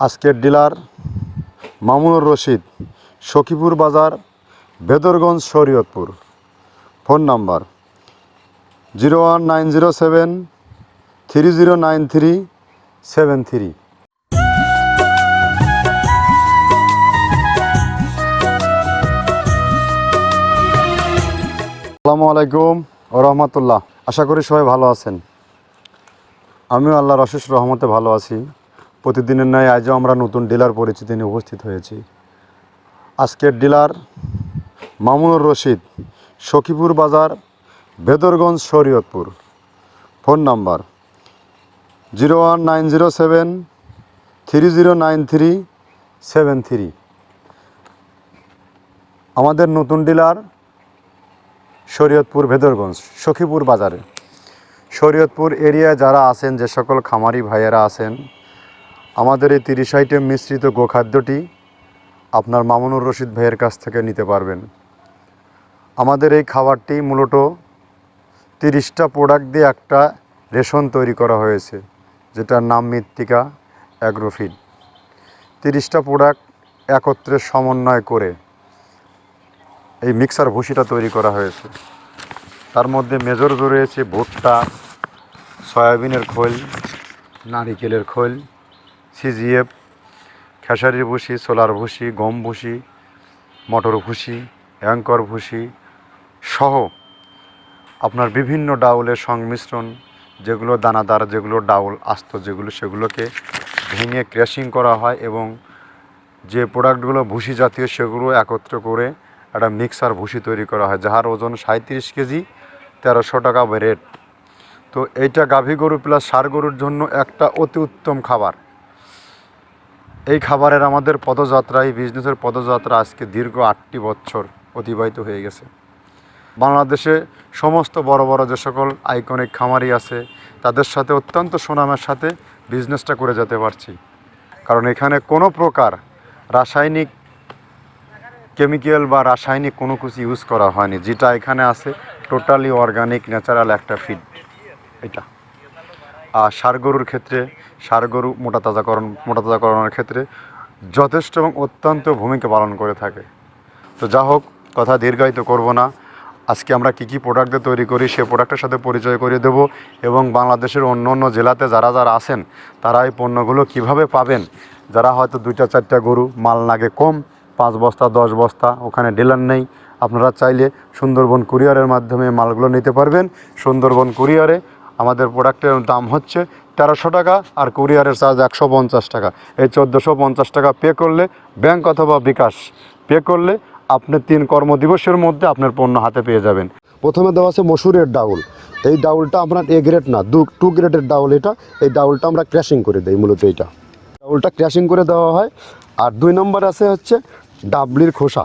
আজকের dealer Mamunur Rashid, Sakhipur Bazar Bhedarganj Shariatpur. Phone number zero one nine zero seven, three zero nine three seven three. আসসালামু আলাইকুম ও রহমতুল্লাহ। আশা করি সবাই ভালো আছেন। আমিও আল্লাহর অশেষ রহমতে ভালো আছি। প্রতিদিনের ন্যায় আজও আমরা নতুন ডিলার পরিচিতি নিয়ে উপস্থিত হয়েছি। আজকের dealer Mamunur Rashid, Sakhipur Bazar Bhedarganj Shariatpur. Phone number zero one nine zero seven three zero nine three seven three. আমাদের নতুন ডিলার শরীয়তপুর, ভেদরগঞ্জ, সখীপুর বাজারে। শরীয়তপুর এরিয়ায় যারা আছেন, যে সকল খামারি ভাইয়েরা আছেন আমাদের এই তিরিশ আইটেম মিশ্রিত গোখাদ্যটি আপনার মামুনুর রশিদ ভাইয়ের কাছ থেকে নিতে পারবেন। আমাদের এই খাবারটি মূলত তিরিশটা প্রোডাক্ট দিয়ে একটা রেশন তৈরি করা হয়েছে, যেটার নাম মৃত্তিকা অ্যাগ্রোফিড। তিরিশটা প্রোডাক্ট একত্রে সমন্বয় করে এই মিক্সার ভুসিটা তৈরি করা হয়েছে। তার মধ্যে মেজর রয়েছে ভুট্টা, সয়াবিনের খোল, নারিকেলের খোল সিজিএফ, খেসারির ভুসি সোলার ভুসি গম ভুসি মটর ভুসি অ্যাঙ্কর ভুসি সহ আপনার বিভিন্ন ডাউলের সংমিশ্রণ, যেগুলো দানাদার, যেগুলো ডাউল আস্ত, যেগুলো সেগুলোকে ভেঙে ক্র্যাশিং করা হয় এবং যে প্রোডাক্টগুলো ভুসি জাতীয় সেগুলো একত্র করে একটা মিক্সার ভুসি তৈরি করা হয়, যাহার ওজন সাঁত্রিশ কেজি, তেরোশো টাকা রেট। তো এইটা গাভী গরু প্লাস সার গরুর জন্য একটা অতি উত্তম খাবার। এই খাবারের আমাদের পদযাত্রা, এই বিজনেসের পদযাত্রা আজকে দীর্ঘ আটটি বছর অতিবাহিত হয়ে গেছে। বাংলাদেশে সমস্ত বড় বড় যে সকল আইকনিক খামারি আছে, তাদের সাথে অত্যন্ত সুনামের সাথে বিজনেসটা করে যেতে পারছি। কারণ এখানে কোনো প্রকার রাসায়নিক কেমিক্যাল বা রাসায়নিক কোনো কিছু ইউজ করা হয়নি, যেটা এখানে আছে টোটালি অর্গানিক ন্যাচারাল একটা ফিড এটা। আর সার গরুর ক্ষেত্রে, সার গরু মোটা তাজাকরণ মোটা তাজাকরণের ক্ষেত্রে যথেষ্ট এবং অত্যন্ত ভূমিকা পালন করে থাকে। তো যা হোক, কথা দীর্ঘায়িত করব না। আজকে আমরা কী কী প্রোডাক্ট দিয়ে তৈরি করি, সে প্রোডাক্টের সাথে পরিচয় করিয়ে দেব এবং বাংলাদেশের অন্য অন্য জেলাতে যারা যারা আছেন, তারা এই পণ্যগুলো কীভাবে পাবেন? যারা হয়তো দুইটা, চারটা গরু মাল লাগে কম, পাঁচ বস্তা, দশ বস্তা, ওখানে ডিলার নেই, আপনারা চাইলে সুন্দরবন কুরিয়ারের মাধ্যমে মালগুলো নিতে পারবেন। সুন্দরবন কুরিয়ারে আমাদের প্রোডাক্টের দাম হচ্ছে তেরোশো টাকা আর কুরিয়ারের চার্জ একশো পঞ্চাশ টাকা। এই চোদ্দোশো পঞ্চাশ টাকা পে করলে ব্যাংক অথবা বিকাশ পে করলে আপনি তিন কর্মদিবসের মধ্যে আপনার পণ্য হাতে পেয়ে যাবেন। প্রথমে দেওয়া আছে মসুরের ডাউল। এই ডাউলটা আপনার এ গ্রেড না, দু টু গ্রেডের ডাউল এটা। এই ডাউলটা আমরা ক্র্যাশিং করে দিই মূলত এইটা। ডাউলটা ক্র্যাশিং করে দেওয়া হয়। আর দুই নম্বর আছে হচ্ছে ডাবলির খোসা।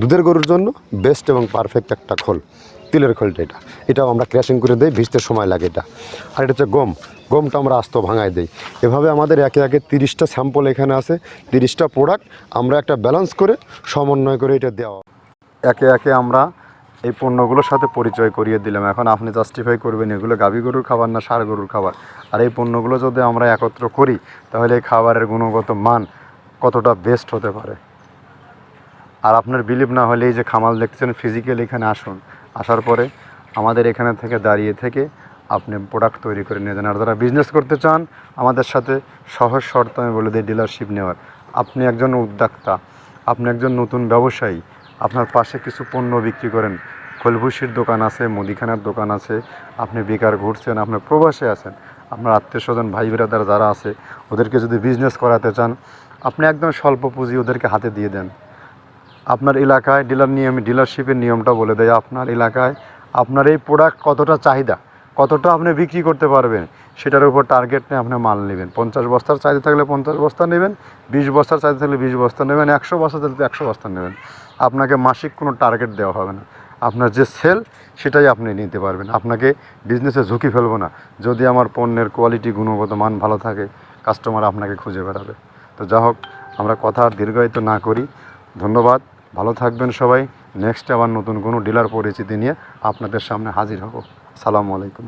দুধের গরুর জন্য বেস্ট এবং পারফেক্ট একটা খোল, তিলের খোলটা এটা। এটাও আমরা ক্র্যাশিং করে দিই, ভিজতে সময় লাগে এটা। আর এটা হচ্ছে গম। গমটা আমরা আস্ত ভাঙায় দিই। এভাবে আমাদের একে একে তিরিশটা স্যাম্পল এখানে আছে, তিরিশটা প্রোডাক্ট আমরা একটা ব্যালেন্স করে সমন্বয় করে এটা দেওয়া। একে একে আমরা এই পণ্যগুলোর সাথে পরিচয় করিয়ে দিলাম। এখন আপনি জাস্টিফাই করবেন, এগুলো গাভী গরুর খাবার না সার গরুর খাবার? আর এই পণ্যগুলো যদি আমরা একত্র করি, তাহলে এই খাবারের গুণগত মান কতটা বেস্ট হতে পারে? আর আপনার বিলিভ না হলে এই যে খামাল দেখছেন ফিজিক্যাল এখানে আসুন। আসার পরে আমাদের এখানে থেকে দাঁড়িয়ে থেকে আপনি প্রোডাক্ট তৈরি করে নিয়ে যান। আর যারা বিজনেস করতে চান, আমাদের সাথে সহজ শর্ত আমি বলে দিই ডিলারশিপ নেওয়ার। আপনি একজন উদ্যোক্তা, আপনি একজন নতুন ব্যবসায়ী, আপনার পাশে কিছু পণ্য বিক্রি করেন। খোলভুসির দোকান আছে, মুদিখানার দোকান আছে, আপনি বেকার ঘুরছেন আপনার প্রবাসে আছেন, আপনার আত্মীয় স্বজন ভাই বেরাদার যারা আছে, ওদেরকে যদি বিজনেস করাতে চান, আপনি একদম স্বল্প পুঁজি ওদেরকে হাতে দিয়ে দেন। আপনার এলাকায় ডিলার নিয়ম ডিলারশিপের নিয়মটা বলে দেয়, আপনার এলাকায় আপনার এই প্রোডাক্ট কতটা চাহিদা, কতটা আপনি বিক্রি করতে পারবেন, সেটার উপর টার্গেট নিয়ে আপনি মাল নেবেন। পঞ্চাশ বস্তার চাহিদা থাকলে পঞ্চাশ বস্তা নেবেন, বিশ বস্তার চাহিদা থাকলে বিশ বস্তা নেবেন, একশো বস্তা থাকলে একশো বস্তা নেবেন। আপনাকে মাসিক কোনো টার্গেট দেওয়া হবে না। আপনার যে সেল সেটাই আপনি নিতে পারবেন। আপনাকে বিজনেসে ঝুঁকি ফেলব না। যদি আমার পণ্যের কোয়ালিটি গুণগত মান ভালো থাকে কাস্টমার আপনাকে খুঁজে বেড়াবে। তো যা হোক আমরা কথা আর দীর্ঘায়িত না করি। ধন্যবাদ। ভালো থাকবেন সবাই। নেক্সট আবার নতুন কোনো ডিলার পরিচিতি নিয়ে আপনাদের সামনে হাজির হব। সালামু আলাইকুম।